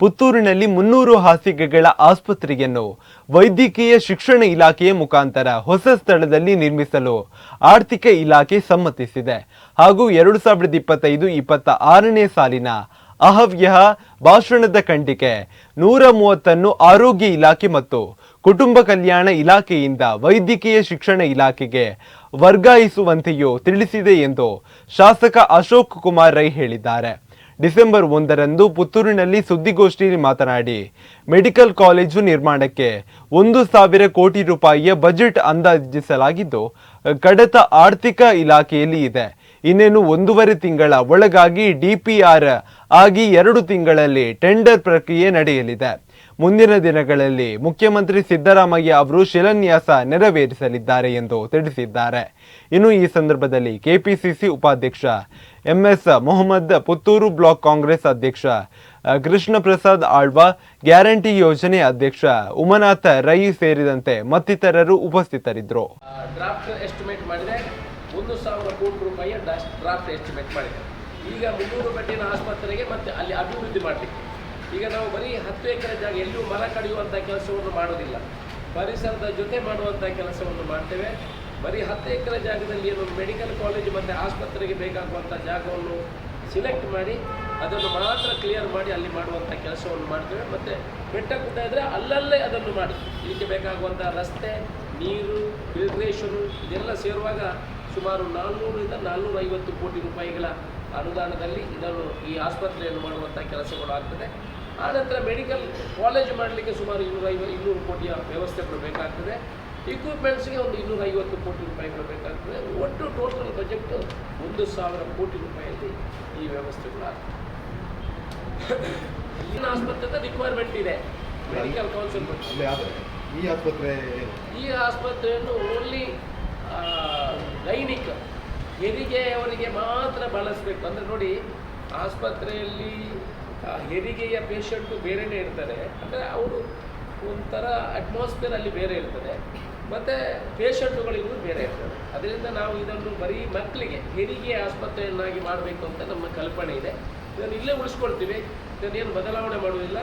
ಪುತ್ತೂರಿನಲ್ಲಿ ಮುನ್ನೂರು ಹಾಸಿಗೆಗಳ ಆಸ್ಪತ್ರೆಯನ್ನು ವೈದ್ಯಕೀಯ ಶಿಕ್ಷಣ ಇಲಾಖೆಯ ಮುಖಾಂತರ ಹೊಸ ಸ್ಥಳದಲ್ಲಿ ನಿರ್ಮಿಸಲು ಆರ್ಥಿಕ ಇಲಾಖೆ ಸಮ್ಮತಿಸಿದೆ. ಹಾಗೂ ಎರಡು ಸಾವಿರದ ಇಪ್ಪತ್ತೈದು ಇಪ್ಪತ್ತ ಆರನೇ ಸಾಲಿನ ಅಹವ್ಯಹ ಭಾಷಣದ ಖಂಡಿಕೆ, ನೂರ ಮೂವತ್ತನ್ನು ಆರೋಗ್ಯ ಇಲಾಖೆ ಮತ್ತು ಕುಟುಂಬ ಕಲ್ಯಾಣ ಇಲಾಖೆಯಿಂದ ವೈದ್ಯಕೀಯ ಶಿಕ್ಷಣ ಇಲಾಖೆಗೆ ವರ್ಗಾಯಿಸುವಂತೆಯೂ ತಿಳಿಸಿದೆ ಎಂದು ಶಾಸಕ ಅಶೋಕ್ ಕುಮಾರ್ ರೈ ಹೇಳಿದ್ದಾರೆ. ಡಿಸೆಂಬರ್ ಒಂದರಂದು ಪುತ್ತೂರಿನಲ್ಲಿ ಸುದ್ದಿಗೋಷ್ಠಿಯಲ್ಲಿ ಮಾತನಾಡಿ, ಮೆಡಿಕಲ್ ಕಾಲೇಜು ನಿರ್ಮಾಣಕ್ಕೆ ಒಂದು ಸಾವಿರ ಕೋಟಿ ರೂಪಾಯಿಯ ಬಜೆಟ್ ಅಂದಾಜಿಸಲಾಗಿದ್ದು, ಕಡತ ಆರ್ಥಿಕ ಇಲಾಖೆಯಲ್ಲಿ ಇದೆ. ಇನ್ನೇನು ಒಂದೂವರೆ ತಿಂಗಳ ಒಳಗಾಗಿ ಡಿಪಿಆರ್ ಆಗಿ ಎರಡು ತಿಂಗಳಲ್ಲಿ ಟೆಂಡರ್ ಪ್ರಕ್ರಿಯೆ ನಡೆಯಲಿದೆ. ಮುಂದಿನ ದಿನಗಳಲ್ಲಿ ಮುಖ್ಯಮಂತ್ರಿ ಸಿದ್ದರಾಮಯ್ಯ ಅವರು ಶಿಲಾನ್ಯಾಸ ನೆರವೇರಿಸಲಿದ್ದಾರೆ ಎಂದು ತಿಳಿಸಿದ್ದಾರೆ. ಇನ್ನು ಈ ಸಂದರ್ಭದಲ್ಲಿ ಕೆಪಿಸಿಸಿ ಉಪಾಧ್ಯಕ್ಷ ಎಂಎಸ್ ಮೊಹಮ್ಮದ್ ಪುತ್ತೂರು ಬ್ಲಾಕ್ ಕಾಂಗ್ರೆಸ್ ಅಧ್ಯಕ್ಷ ಕೃಷ್ಣ ಪ್ರಸಾದ್ ಆಳ್ವ, ಗ್ಯಾರಂಟಿ ಯೋಜನೆ ಅಧ್ಯಕ್ಷ ಉಮನಾಥ ರೈ ಸೇರಿದಂತೆ ಮತ್ತಿತರರು ಉಪಸ್ಥಿತರಿದ್ದರು. ಈಗ ಮುನ್ನೂರು ಬಟ್ಟಿನ ಆಸ್ಪತ್ರೆಗೆ ಮತ್ತೆ ಅಲ್ಲಿ ಅಭಿವೃದ್ಧಿ ಮಾಡಲಿಕ್ಕೆ. ಈಗ ನಾವು ಬರೀ ಹತ್ತು ಎಕರೆ ಜಾಗ ಎಲ್ಲೂ ಮರ ಕಡಿಯುವಂಥ ಕೆಲಸವನ್ನು ಮಾಡೋದಿಲ್ಲ ಪರಿಸರದ ಜೊತೆ ಮಾಡುವಂಥ ಕೆಲಸವನ್ನು ಮಾಡ್ತೇವೆ. ಬರೀ ಹತ್ತು ಎಕರೆ ಜಾಗದಲ್ಲಿ ಏನು ಮೆಡಿಕಲ್ ಕಾಲೇಜ್ ಮತ್ತು ಆಸ್ಪತ್ರೆಗೆ ಬೇಕಾಗುವಂಥ ಜಾಗವನ್ನು ಸಿಲೆಕ್ಟ್ ಮಾಡಿ, ಅದನ್ನು ಮಾತ್ರ ಕ್ಲಿಯರ್ ಮಾಡಿ ಅಲ್ಲಿ ಮಾಡುವಂಥ ಕೆಲಸವನ್ನು ಮಾಡ್ತೇವೆ. ಮತ್ತು ಬೆಟ್ಟ ಗುಡ್ಡ ಇದ್ದರೆ ಅಲ್ಲಲ್ಲೇ ಅದನ್ನು ಮಾಡಿ. ಇದಕ್ಕೆ ಬೇಕಾಗುವಂಥ ರಸ್ತೆ, ನೀರು ಫಿಲ್ಟ್ರೇಷನು ಇದೆಲ್ಲ ಸೇರುವಾಗ ಸುಮಾರು ನಾನ್ನೂರಿಂದ ನಾನ್ನೂರೈವತ್ತು ಕೋಟಿ ರೂಪಾಯಿಗಳ ಅನುದಾನದಲ್ಲಿ ಇದನ್ನು ಈ ಆಸ್ಪತ್ರೆಯನ್ನು ಮಾಡುವಂಥ ಕೆಲಸಗಳು ಆಗ್ತದೆ. ಆನಂತರ ಮೆಡಿಕಲ್ ಕಾಲೇಜ್ ಮಾಡಲಿಕ್ಕೆ ಸುಮಾರು ಇನ್ನೂರ ಐವ ಇನ್ನೂರು ಕೋಟಿಯ ವ್ಯವಸ್ಥೆಗಳು ಬೇಕಾಗ್ತದೆ. ಇಕ್ವಿಪ್ಮೆಂಟ್ಸ್ಗೆ ಒಂದು ಇನ್ನೂರ ಐವತ್ತು ಕೋಟಿ ರೂಪಾಯಿಗಳು ಬೇಕಾಗ್ತದೆ. ಒಟ್ಟು ಟೋಟಲ್ ಬಜೆಟ್ ಒಂದು ಸಾವಿರ ಕೋಟಿ ರೂಪಾಯಿಯಲ್ಲಿ ಈ ವ್ಯವಸ್ಥೆಗಳಾಗ್ತದೆ ಇಲ್ಲಿನ ಆಸ್ಪತ್ರೆ ರಿಕ್ವೈರ್ಮೆಂಟ್ ಇದೆ. ಮೆಡಿಕಲ್ ಕೌನ್ಸಿಲ್ ಈ ಆಸ್ಪತ್ರೆ ಈ ಆಸ್ಪತ್ರೆಯನ್ನು ಓನ್ಲಿ ಗೈನಿಕ್ ಹೆರಿಗೆಯವರಿಗೆ ಮಾತ್ರ ಬಳಸಬೇಕು. ಅಂದರೆ ನೋಡಿ ಆಸ್ಪತ್ರೆಯಲ್ಲಿ ಹೆರಿಗೆಯ ಪೇಷಂಟು ಬೇರೆಯೇ ಇರ್ತಾರೆ. ಅಂದರೆ ಅವರು ಒಂಥರ ಅಟ್ಮಾಸ್ಫಿಯರ್ ಅಲ್ಲಿ ಬೇರೆ ಇರ್ತದೆ. ಮತ್ತು ಪೇಷಂಟುಗಳಿಗೂ ಬೇರೆ ಇರ್ತದೆ. ಅದರಿಂದ ನಾವು ಇದನ್ನು ಬರೀ ಮಕ್ಕಳಿಗೆ ಹೆರಿಗೆ ಆಸ್ಪತ್ರೆಯನ್ನಾಗಿ ಮಾಡಬೇಕು ಅಂತ ನಮ್ಮ ಕಲ್ಪನೆ ಇದೆ. ಇದನ್ನು ಇಲ್ಲೇ ಉಳಿಸ್ಕೊಳ್ತೀವಿ. ಇದನ್ನೇನು ಬದಲಾವಣೆ ಮಾಡುವುದಿಲ್ಲ.